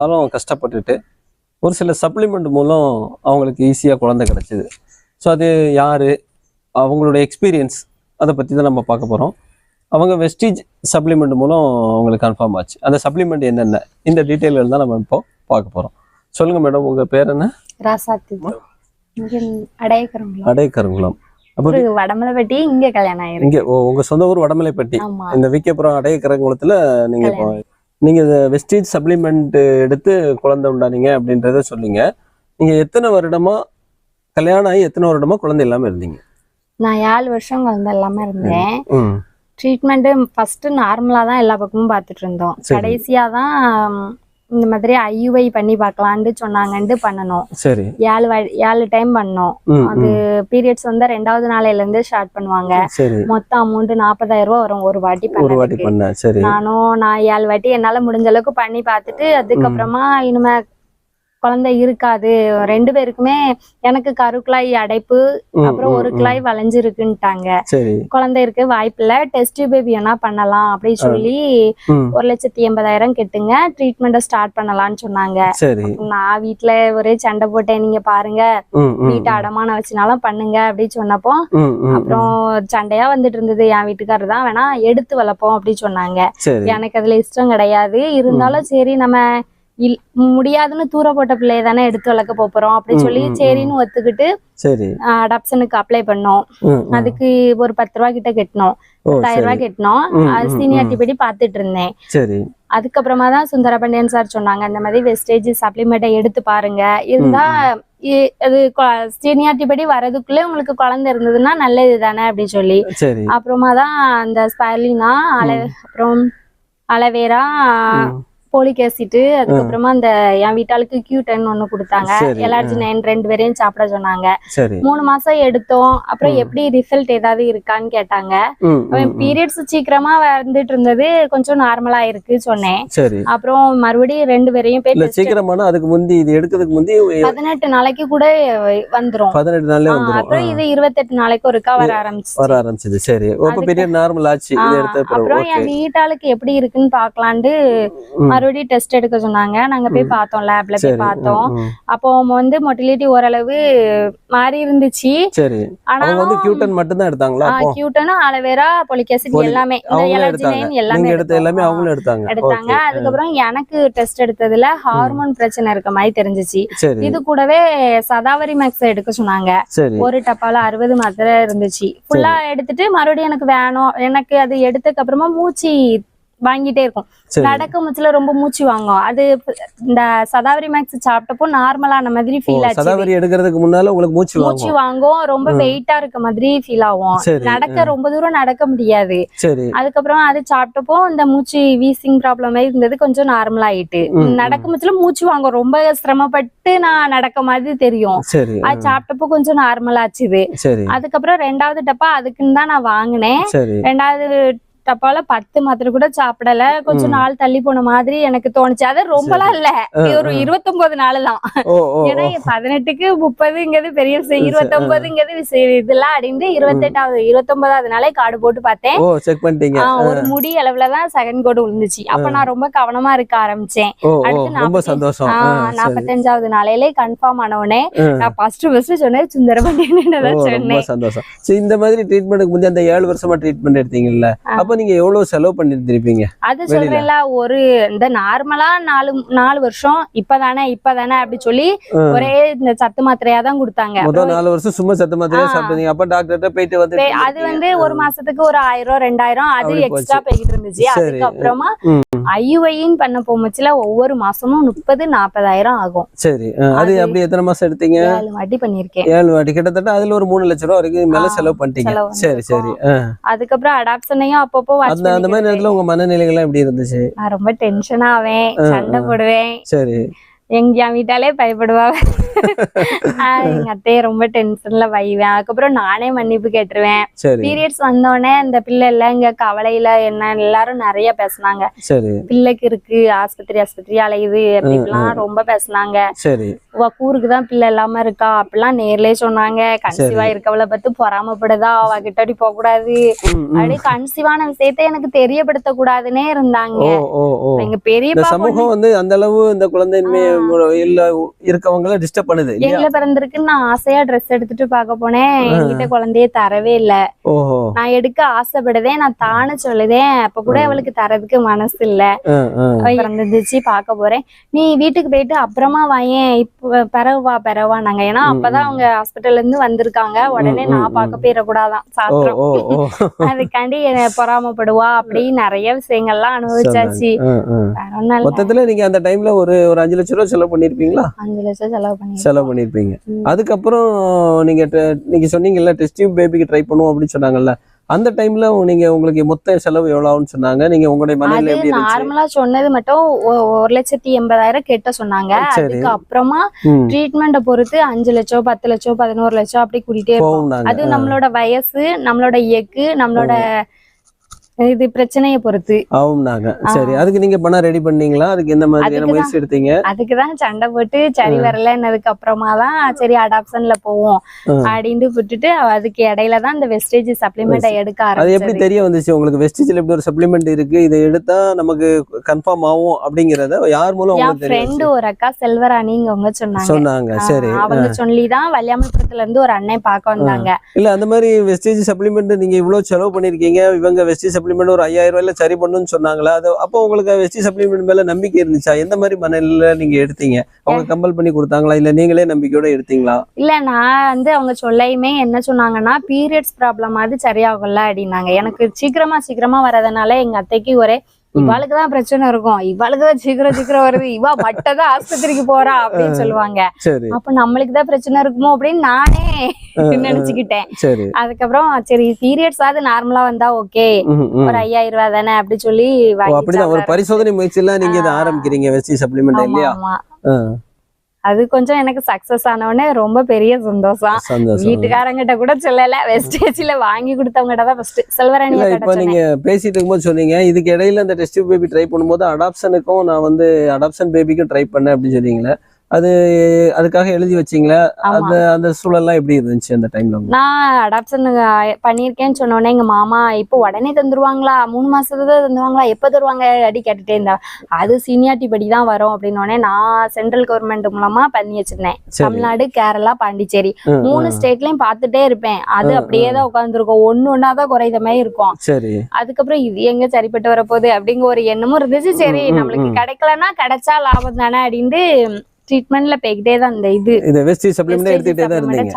இருந்தாலும் கஷ்டப்பட்டுட்டு ஒரு சில சப்ளிமெண்ட் மூலம் அவங்களுக்கு ஈஸியாக குழந்தை கிடச்சிது. ஸோ அது யார்? அவங்களோட எக்ஸ்பீரியன்ஸ் அதை பற்றி தான் நம்ம பார்க்க போகிறோம் அவங்க வெஸ்டீஜ் சப்ளிமெண்ட் மூலம் அவங்களுக்கு கன்ஃபார்ம் ஆச்சு. அந்த சப்ளிமெண்ட் என்னென்ன? இந்த டீட்டெயில்கள் தான் நம்ம இப்போ பார்க்க போகிறோம் சொல்லுங்கள் மேடம் உங்கள் பேர் என்ன? ராசாத்தி. இங்க அடையக்கிறவங்களா அடை கருங்குளம் அப்போ ஒரு வடமலைப்பட்டி இங்க கல்யாணம் ஆயிருக்கு. இங்கே உங்கள் சொந்த ஊர் வடமலைப்பட்டி. இந்த விக்கப்புறம் அடைய கரங்குளத்தில் நீங்கள் இப்போ நீங்கள் வெஸ்டீஜ் சப்ளிமெண்ட் எடுத்து குழந்தை உண்டானீங்க அப்படின்றத சொன்னீங்க நீங்கள் எத்தனை வருடமா கல்யாணம் ஆகி எத்தனை வருடமா குழந்தை இல்லாமல் இருந்தீங்க? நான் ஏழு வருஷம் குழந்தை இல்லாம இருந்தேன். ம் ட்ரீட்மெண்ட் ஃபர்ஸ்ட் நார்மலா தான் எல்லா பக்கமும் பார்த்துட்டு இருந்தோம். சரி. கடைசியா தான் இந்த மாதிரி ஐயுஐ பண்ணி பார்க்கலான்ட்டு சொன்னாங்கன்ட்டு பண்ணணும். சரி. ஏழு ஏழு டைம் பண்ணோம். அது பீரியட்ஸ் வந்து ரெண்டாவது நாளையில இருந்து ஸ்டார்ட் பண்ணுவாங்க மொத்தம் அமௌண்ட் நாற்பதாயிரம் ரூபாய் வரும். ஒரு வாட்டி ஒரு வாட்டி பண்ணதுக்கு பண்ண சரி. நானும் நான் ஏழு வாட்டி என்னால முடிஞ்ச அளவுக்கு பண்ணி பார்த்துட்டு அதுக்கப்புறமா இனிமே குழந்தை இருக்காது. ரெண்டு பேருக்குமே எனக்கு கருக்குழாய் அடைப்பு அப்புறம் ஒரு ம். கிளாய் வளைஞ்சிருக்குன்ட்டாங்க. சரி. குழந்தை இருக்கு வாய்ப்பில்ல டெஸ்ட் பேபி வேணா பண்ணலாம் அப்படின்னு சொல்லி ஒரு லட்சத்தி எண்பதாயிரம் கெட்டுங்க. ட்ரீட்மெண்ட்டை ஸ்டார்ட் பண்ணலாம்னு சொன்னாங்க. நான் வீட்ல ஒரே சண்டை போட்டேன் நீங்க பாருங்க. வீட்டை அடமானம் வச்சுனாலும் பண்ணுங்க அப்படின்னு சொன்னப்போ அப்புறம் சண்டையா வந்துட்டு இருந்தது. என் வீட்டுக்காரர் தான் வேணா எடுத்து வளர்ப்போம் அப்படின்னு சொன்னாங்க. எனக்கு அதுல இஷ்டம் கிடையாது. இருந்தாலும் சரி நம்ம இல் முடியாதுன்னு தூர போட்ட பிள்ளைய தானே எடுத்து வளர்க்க போறோம். அப்படி ம், சொல்லி. சரின்னு ஒத்துக்கிட்டு சரி. அடாப்ஷனுக்கு அப்ளை பண்ணோம். அதுக்கு ஒரு பத்து ரூபா கிட்ட கட்டணும் ஓ பத்தாயிரம் ரூபாய் கட்டணும் ம், அது ம், சீனியாரிட்டி படி பார்த்துட்டு இருந்தேன். சரி. அதுக்கப்புறமா தான் சுந்தரபாண்டியன் சார் சொன்னாங்க இந்த மாதிரி வெஸ்டேஜ் சப்ளிமெண்ட்டை எடுத்து பாருங்க. இருந்தா அது சீனியாரிட்டி படி வரதுக்குள்ளே உங்களுக்கு குழந்தை இருந்ததுன்னா நல்லது தானே அப்படின்னு சொல்லி. அப்புறமா தான் அந்த ஸ்பைர்லினா அலை அப்புறம் அலவேரா. போலிக் ஆசிட் அதுக்கப்புறமா அந்த என் வீட்டாளுக்கு கியூட்டன் ஒண்ணு கொடுத்தாங்க. எலர்ஜி நைன் ரெண்டு பேரையும் சாப்பிட சொன்னாங்க. மூணு மாசம் எடுத்தோம். அப்புறம். எப்படி ரிசல்ட் ஏதாவது இருக்கான்னு கேட்டாங்க. பீரியட்ஸ் சீக்கிரமா வந்துட்டு இருந்தது. கொஞ்சம் நார்மலா இருக்கு சொன்னேன். அப்புறம் மறுபடியும் ரெண்டு பேரையும் போய் சீக்கிரமான அதுக்கு முந்தி இது எடுக்கிறதுக்கு முந்தி பதினெட்டு நாளைக்கு கூட வந்துரும். பதினெட்டு வந்துடும் அப்புறம் இது இருபத்தெட்டு நாளைக்கு ஒருக்கா வர ஆரம்பிச்சு வர ஆரம்பிச்சது. சரி. இப்ப பீரியட் நார்மல் ஆச்சு. அப்புறம் என் வீட்டாளுக்கு எப்படி இருக்குன்னு பாக்கலான்ட்டு மறுபடியும் டெஸ்ட் எடுக்க சொன்னாங்க. நாங்க போய் பார்த்தோம் லேப்ல போய் பார்த்தோம். அப்போ வந்து மொட்டிலிட்டி ஓரளவு மாறி இருந்துச்சு. சரி. அவங்க வந்து கியூட்டன் மட்டும் தான் எடுத்தாங்களா கியூட்டனா aloe vera folic acid Folic- எல்லாமே. எல்லாமே எடுத்த எல்லாமே. அவங்களும் எடுத்தாங்க. எடுத்தாங்க. அதுக்கப்புறம் எனக்கு டெஸ்ட் எடுத்ததுல ஹார்மோன் பிரச்சனை இருக்க மாதிரி தெரிஞ்சுச்சு. இது கூடவே சதாவரி மேக்ஸ் எடுக்க சொன்னாங்க. ஒரு டப்பால அறுபது மாத்திரை இருந்துச்சு. ஃபுல்லா எடுத்துட்டு மறுபடியும் எனக்கு வேணும். எனக்கு அது எடுத்ததுக்கு அப்புறமா மூச்சு வாங்கிட்டே இருக்கும். நடக்க முச்சுல ரொம்ப மூச்சு வாங்கும். அது இந்த சதாவரி மேக்ஸ் சாப்பிட்டப்போ நார்மலான மாதிரி ஃபீல் ஆச்சு. சதாவரி எடுக்கிறதுக்கு முன்னால உங்களுக்கு மூச்சு மூச்சு வாங்கும். வாங்கும் ரொம்ப. வெயிட்டா இருக்க மாதிரி ஃபீல் ஆகும். நடக்க ரொம்ப தூரம் நடக்க முடியாது. அதுக்கப்புறம் அது சாப்பிட்டப்போ இந்த மூச்சு வீசிங் ப்ராப்ளம் இருந்தது கொஞ்சம் நார்மல் ஆயிட்டு. நடக்க முச்சுல மூச்சு வாங்கும். ரொம்ப சிரமப்பட்டு நான் நடக்க மாதிரி தெரியும். அது சாப்பிட்டப்போ கொஞ்சம் நார்மல் ஆச்சுது. அதுக்கப்புறம் ரெண்டாவது டப்பா அதுக்குன்னு தான் நான் வாங்கினேன். ரெண்டாவது டப்பால பத்து மாத்திரை கூட சாப்பிடல. கொஞ்சம். நாள் தள்ளி போன மாதிரி எனக்கு தோணுச்சு. அது ரொம்பலாம் இல்ல. ஒரு ஆ. இருபத்தொன்பது நாள் தான் ஏன்னா. பதினெட்டுக்கு முப்பதுங்கிறது பெரிய விஷயம். சரி, இருபத்தொன்பதுங்கிறது விஷயம் இதெல்லாம் அடைந்து இருபத்தெட்டாவது இருபத்தொன்பதாவது நாளே கார்டு போட்டு பார்த்தேன். ஒரு முடி அளவுலதான் செகண்ட் கோடு விழுந்துச்சு அப்ப நான் ரொம்ப கவனமா இருக்க ஆரம்பிச்சேன். அடுத்து சந்தோஷம். நாற்பத்தஞ்சாவது நாளையிலே கன்ஃபார்ம் ஆனவுடனே ஆ. நான் ஃபர்ஸ்ட் ஃபர்ஸ்ட் சொன்னேன் ரொம்ப சொன்னேன். இந்த மாதிரி ட்ரீட்மெண்ட்டுக்கு முந்தைய அந்த ஏழு வருஷமா ட்ரீட்மெண்ட் எடுத்தீங்கல்ல. ஆ. அப்ப நீங்க எவ்வளவு செலவு பண்ணிருந்திருப்பீங்க? அது? சொல்றேன்ல ஒரு இந்த நார்மலா நாலு நாலு வருஷம் இப்பதானே இப்பதானே அப்படி சொல்லி. ஒரே இந்த சத்து மாத்திரையா தான் கொடுத்தாங்க. முதல் நாலு வருஷம் சும்மா சத்த மாதிரியே ஆ. சாப்பிட்டீங்க. அப்ப டாக்டர்கிட்ட போயிட்டு வந்து அது வந்து ஒரு மாசத்துக்கு ஒரு ஆயிரம் ரெண்டாயிரம் அது எக்ஸ்ட்ரா போய்கிட்டு இருந்துச்சு. அதுக்கப்புறமா ம். ஐயுஐன்னு பண்ண போமுச்சுல ஒவ்வொரு மாசமும் முப்பது நாற்பதாயிரம் ஆகும். சரி. அது அப்படி எத்தனை மாசம் எடுத்தீங்க? ஏழு வாட்டி பண்ணிருக்கேன் ஏழு வாட்டி. கிட்டத்தட்ட அதுல ஒரு மூணு லட்சம் ரூபா வரைக்கும் மேல செலவு பண்ணிட்டீங்க. சரி சரி. அதுக்கப்புறம் அடாப்ஷனையும் அப்பப்போ அந்த அந்த மாதிரி நேரத்துல உங்க மனநிலைகள்லாம் எப்படி இருந்துச்சு? நான் ரொம்ப டென்ஷன் ஆவேன் சண்டை. போடுவேன். சரி. எங்க என் வீட்டாலே பயப்படுவாங்க. எங்க அத்தையை ரொம்ப டென்ஷன்ல வைவேன். அதுக்கப்புறம் நானே மன்னிப்பு கேட்டுருவேன். பீரியட்ஸ் வந்தோடனே இந்த பிள்ளை இல்ல இங்க கவலையில என்ன எல்லாரும் நிறைய பேசுனாங்க. பிள்ளைக்கு இருக்கு ஆஸ்பத்திரி ஆஸ்பத்திரி அலையுது அப்படிலாம் ரொம்ப பேசுனாங்க. சரி. உவ கூருக்கு தான் பிள்ளை இல்லாம இருக்கா? அப்படிலாம் நேர்லயே சொன்னாங்க. கன்சீவா இருக்கவளை பத்தி பொறாமப்படுதா? அவ கிட்டடி போக கூடாது. அப்படியே கன்சீவான விஷயத்த எனக்கு தெரியப்படுத்த கூடாதுன்னே இருந்தாங்க எங்க பொண்ணு சமூகம் வந்து அந்த அளவு இந்த குழந்தையின்மை இல்ல இருக்கவங்கள டிஸ்டர்ப் பண்ணுது எங்களை பிறந்திருக்குன்னு நான் ஆசையா ட்ரெஸ் எடுத்துட்டு பார்க்க போனேன். என்கிட்ட குழந்தையே தரவே இல்ல. ஓஹோ. நான் எடுக்க ஆசைப்படுதேன் நான் தானே சொல்லுதேன். அப்ப கூட அவளுக்கு தரதுக்கு மனசு இல்ல. பிறந்துச்சு பார்க்க போறேன். நீ வீட்டுக்கு போயிட்டு அப்புறமா வாயேன் இப்ப பிறவா பிறவானாங்க ஏன்னா அப்பதான் அவங்க ஹாஸ்பிட்டல்ல இருந்து வந்திருக்காங்க. உடனே நான் பார்க்க போயிடக்கூடாதான் சாத்திரம். அதுக்காண்டி என்னை பொறாமப்படுவா அப்படி நிறைய விஷயங்கள்லாம் அனுபவிச்சாச்சு. மொத்தத்துல நீங்க அந்த டைம்ல ஒரு ஒரு அஞ்சு லட்ச ரூபா செலவு பண்ணிருப்பீங்களா? அஞ்சு லட்சம் செலவு பண்ணி செலவு பண்ணிருப்பீங்க. அதுக்கப்புறம் நீங்க நீங்க சொன்னீங்கல்ல டெஸ்ட் டியூப் பேபிக்கு ட்ரை பண்ணுவோம் அப்படின்னு சொன்னாங்கல்ல அந்த டைம்ல நீங்க உங்களுக்கு மொத்த செலவு எவ்வளவு ஆகும்னு சொன்னாங்க. நீங்க உங்களுடைய மனையில எப்படி நார்மலா சொன்னது மட்டும் ஒரு லட்சத்தி எண்பதாயிரம் கெட்ட சொன்னாங்க. அதுக்கு அப்புறமா ட்ரீட்மெண்ட்டை பொறுத்து அஞ்சு லட்சம் பத்து லட்சம் பதினோரு லட்சம் அப்படி கூட்டிட்டே அது நம்மளோட வயசு நம்மளோட எக்கு நம்மளோட இது பிரச்சனையை பொறுத்து. ஆகும்னாங்க. சரி அதுக்கு நீங்க பணம் ரெடி பண்ணீங்களா? அதுக்கு எந்த மாதிரியான. முயற்சி எடுத்தீங்க? அதுக்குதான் சண்டை போட்டு சரி வரலன்னதுக்கு அப்புறமா தான் சரி அடாப்ஷன்ல போவோம். அப்படின்ட்டு விட்டுட்டு அதுக்கு இடையில தான் இந்த வெஸ்டேஜ் சப்ளிமெண்ட்டை எடுக்க அது எப்படி தெரிய வந்துச்சு? உங்களுக்கு வெஸ்டிஜில் எப்படி ஒரு சப்ளிமெண்ட் இருக்கு? இதை எடுத்தா நமக்கு கன்ஃபார்ம் ஆகும் அப்படிங்கறத யார் மூலம் உங்களுக்கு தெரிய ஃப்ரெண்டு ஒரு அக்கா செல்வராணிங்கவங்க சொன்னாங்க. சொன்னாங்க சரி. அவங்க சொல்லிதான் வல்லியாமபுரத்துல இருந்து ஒரு அண்ணன் பார்க்க வந்தாங்க. இல்ல அந்த மாதிரி வெஸ்டேஜ் சப்ளிமெண்ட் நீங்க இவ்வளவு செலவு பண்ணிருக்கீங்க இவங்க வெஸ்டேஜ் சப்ளிமெண்ட் ஒரு ஐயாயிரம் ரூபாயில சரி பண்ணுன்னு சொன்னாங்களா? அது அப்போ உங்களுக்கு வெஸ்டேஜ் சப்ளிமெண்ட் மேல நம்பிக்கை இருந்துச்சா? எந்த மாதிரி மனநிலையில நீங்க எடுத்தீங்க? அவங்க கம்பல் பண்ணி கொடுத்தாங்களா? இல்ல நீங்களே நம்பிக்கையோட எடுத்தீங்களா? இல்ல நான் வந்து அவங்க சொல்லையுமே என்ன சொன்னாங்கன்னா பீரியட்ஸ் ப்ராப்ளம் அது சரியாகும்ல அப்படின்னாங்க. எனக்கு சீக்கிரமா சீக்கிரமா வரதுனால எங்க அத்தைக்கு ஒரே இவாளுக்கு தான் பிரச்சனை இருக்கும். இவாளுக்கு தான் சீக்கிரம் சீக்கிரம் வருது. இவா மட்டும் ஆஸ்பத்திரிக்கு போறா அப்படின்னு சொல்லுவாங்க. அப்ப நம்மளுக்கு தான் பிரச்சனை இருக்குமோ அப்படின்னு நானே நினைச்சுக்கிட்டேன். அதுக்கப்புறம் சரி பீரியட்ஸ் ஆகுது நார்மலா வந்தா ஓகே. ஒரு ஐயாயிரம் ரூபாய் தானே அப்படி சொல்லி அப்படிதான். ஒரு பரிசோதனை முயற்சியில நீங்க இதை ஆரம்பிக்கிறீங்க வெஸ்டேஜ் சப்ளிமெண்ட் இல்லையா? அது கொஞ்சம் எனக்கு சக்சஸ் ஆன உடனே ரொம்ப பெரிய சந்தோஷம். வீட்டுக்காரங்கிட்ட கூட சொல்லல. வெஸ்டேஜ்ல வாங்கி கொடுத்தவங்ககிட்ட தான் ஃபர்ஸ்ட் செல்வராணி இப்ப நீங்க பேசிட்டு இருக்கும்போது சொன்னீங்க இதுக்கு இடையில அந்த டெஸ்ட் பேபி ட்ரை பண்ணும்போது அடாப்ஷனுக்கும் நான் வந்து அடாப்ஷன் பேபிக்கும் ட்ரை பண்ணேன் அப்படின்னு சொன்னீங்களே அது அதுக்காக எழுதி வச்சீங்களா? அந்த அந்த சூழல்லாம் எப்படி இருந்துச்சு அந்த டைம்ல நான் அடாப்ஷன் பண்ணியிருக்கேன்னு சொன்ன உடனே எங்க மாமா இப்போ உடனே தந்துருவாங்களா? மூணு மாசத்துல தந்துருவாங்களா? எப்ப தருவாங்க? அடி கேட்டுட்டே இருந்தா. அது சீனியாரிட்டி படி தான் வரும் அப்படின்னு உடனே நான் சென்ட்ரல் கவர்மெண்ட் மூலமா பண்ணி வச்சிருந்தேன். சரி. தமிழ்நாடு கேரளா பாண்டிச்சேரி. மூணு. ஸ்டேட்லயும் பார்த்துட்டே இருப்பேன். அது ம், அப்படியே தான் உட்காந்துருக்கும் ஒண்ணு ஒன்னாதான் குறைந்த மாதிரி இருக்கும். சரி. அதுக்கப்புறம் இது எங்க சரிப்பட்டு வரப்போகுது? அப்படிங்கிற ஒரு எண்ணமும் இருந்துச்சு. சரி நம்மளுக்கு. கிடைக்கலன்னா கிடைச்சா லாபம் தானே அப்படின்ட்டு ட்ரீட்மெண்ட்ல போய்கிட்டே தான் இந்த இது. இந்த வெஸ்டேஜ் சப்ளிமெண்ட் எடுத்துக்கிட்டே தான் இருந்தீங்க.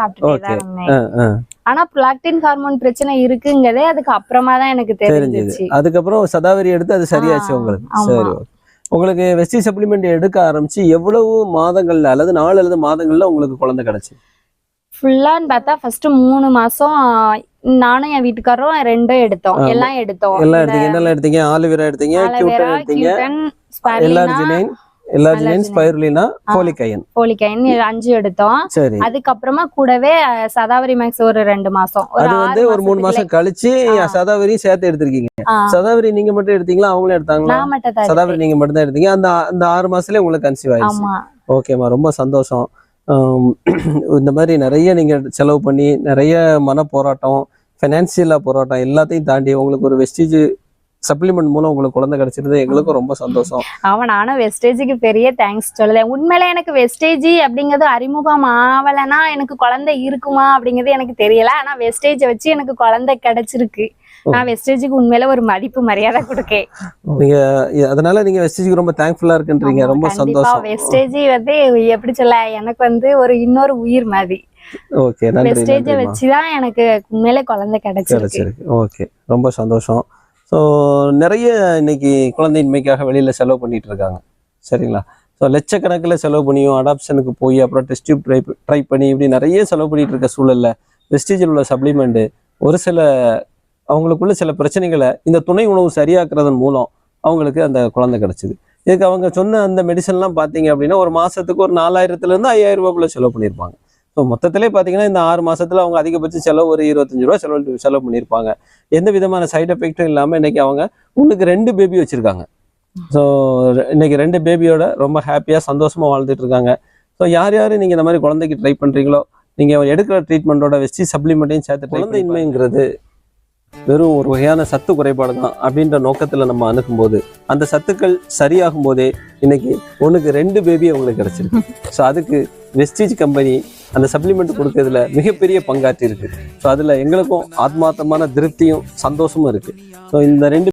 ஆனா பிளாக்டின் ஹார்மோன் பிரச்சனை இருக்குங்கிறதே அதுக்கு அப்புறமா தான் எனக்கு தெரிஞ்சிச்சு. அதுக்கப்புறம் சதாவரி எடுத்து அது சரியாச்சு உங்களுக்கு. சரி. உங்களுக்கு வெஸ்டி சப்ளிமெண்ட் எடுக்க ஆரம்பிச்சு எவ்வளவு மாதங்கள்ல அல்லது நாலு அல்லது மாதங்கள்ல உங்களுக்கு குழந்தை கிடைச்சு? ஃபுல்லான்னு பார்த்தா ஃபர்ஸ்ட் மூணு மாசம் நானும் என் வீட்டுக்காரரும் ரெண்டும் எடுத்தோம். எல்லாம் எடுத்தோம். எல்லாம் எடுத்தீங்க என்னெல்லாம் எடுத்தீங்க? ஆலிவேரா எடுத்தீங்க கியூட்டன் எடுத்தீங்க? L arginine L arginine spirulina folic iron போலிக்கைன் அஞ்சு எடுத்தோம். சரி. அதுக்கப்புறமா கூடவே சதாவரி மேக்ஸ் ஒரு ரெண்டு மாசம். அது வந்து ஒரு மூணு மாசம் கழிச்சு. சதாவரியும் சேர்த்து எடுத்திருக்கீங்க. சதாவரி நீங்க மட்டும் எடுத்தீங்களா? அவங்களும் எடுத்தாங்களா? நான் மட்டும் தான் சதாவரி. நீங்க மட்டும் தான் எடுத்தீங்க. அந்த அந்த ஆறு மாசத்துலயே உங்களுக்கு கன்சீவ் ஆயிடுச்சு. ஓகேம்மா ரொம்ப சந்தோஷம். இந்த மாதிரி நிறைய நீங்க செலவு பண்ணி நிறைய மன போராட்டம் ஃபைனான்சியலா போராட்டம் எல்லாத்தையும் தாண்டி உங்களுக்கு ஒரு வெஸ்டேஜ் சப்ளிமெண்ட் மூலம் உங்களுக்கு குழந்தை கிடைச்சிருந்தது எங்களுக்கும் ரொம்ப சந்தோஷம். அவன் நானும் வெஸ்டேஜுக்கு பெரிய தேங்க்ஸ் சொல்லுதேன் உண்மையில எனக்கு வெஸ்டேஜ் அப்படிங்கிறது அறிமுகம் ஆவலைன்னா எனக்கு குழந்தை இருக்குமா அப்படிங்கிறது எனக்கு தெரியல. ஆனா வெஸ்டேஜ் வச்சு எனக்கு குழந்தை கிடைச்சிருக்கு. நான் வெஸ்டேஜுக்கு உண்மையில ஒரு மதிப்பு மரியாதை கொடுக்கேன். நீங்க அதனால நீங்க வெஸ்டேஜுக்கு ரொம்ப தேங்க்ஃபுல்லா இருக்குன்றீங்க. ரொம்ப சந்தோஷம். வெஸ்டேஜ் வந்து எப்படி சொல்ல எனக்கு வந்து ஒரு இன்னொரு உயிர் மாதிரி. ஓகே நன்றி வெஸ்டேஜை நன்றிம்மா வச்சுதான் எனக்கு உண்மையிலே குழந்தை கிடைச்சிருக்கு. ஓகே ரொம்ப சந்தோஷம். ஸோ நிறைய இன்னைக்கு குழந்தையின்மைக்காக வெளியில் செலவு பண்ணிட்டு இருக்காங்க. சரிங்களா? ஸோ லட்சக்கணக்கில் செலவு பண்ணியும் அடாப்ஷனுக்கு போய் அப்புறம் டெஸ்ட் டியூப் ட்ரை ட்ரை பண்ணி இப்படி நிறைய செலவு பண்ணிட்டு இருக்க சூழலில் வெஸ்டேஜில் உள்ள சப்ளிமெண்ட்டு ஒரு சில அவங்களுக்குள்ள சில பிரச்சனைகளை இந்த துணை உணவு சரியாக்குறதன் மூலம் அவங்களுக்கு அந்த குழந்தை கிடச்சிது. இதுக்கு அவங்க சொன்ன அந்த மெடிசன்லாம் பார்த்தீங்க அப்படின்னா ஒரு மாதத்துக்கு ஒரு நாலாயிரத்துலேருந்து ஐயாயிரம் ரூபாய்க்குள்ள செலவு பண்ணியிருப்பாங்க. ஸோ மொத்தத்திலே பார்த்தீங்கன்னா இந்த ஆறு மாதத்தில் அவங்க அதிகபட்ச செலவு ஒரு இருபத்தஞ்சு ரூபா செலவு செலவு பண்ணியிருப்பாங்க. எந்த விதமான சைட் எஃபெக்ட்டும் இல்லாமல் இன்னைக்கு அவங்க உங்களுக்கு ரெண்டு பேபி வச்சுருக்காங்க. ஸோ இன்னைக்கு ரெண்டு பேபியோட ரொம்ப ஹாப்பியாக சந்தோஷமாக வாழ்ந்துட்டு இருக்காங்க. ஸோ யார் யார் நீங்கள் இந்த மாதிரி குழந்தைக்கு ட்ரை பண்ணுறீங்களோ நீங்கள் எடுக்கிற ட்ரீட்மெண்ட்டோட வச்சு சப்ளிமெண்ட்டையும் சேர்த்து குழந்தையின்மைங்கிறது வெறும் ஒரு வகையான சத்து குறைபாடு தான் அப்படின்ற நோக்கத்தில் நம்ம அணுகும்போது அந்த சத்துக்கள் சரியாகும் போதே இன்னைக்கு ஒன்றுக்கு ரெண்டு பேபி அவங்களுக்கு கிடைச்சிருக்கு. ஸோ அதுக்கு வெஸ்டீஜ் கம்பெனி அந்த சப்ளிமெண்ட் கொடுக்கறதுல மிகப்பெரிய பங்காற்றி இருக்கு ஸோ அதில் எங்களுக்கும் ஆத்மார்த்தமான திருப்தியும் சந்தோஷமும் இருக்கு. ஸோ இந்த ரெண்டு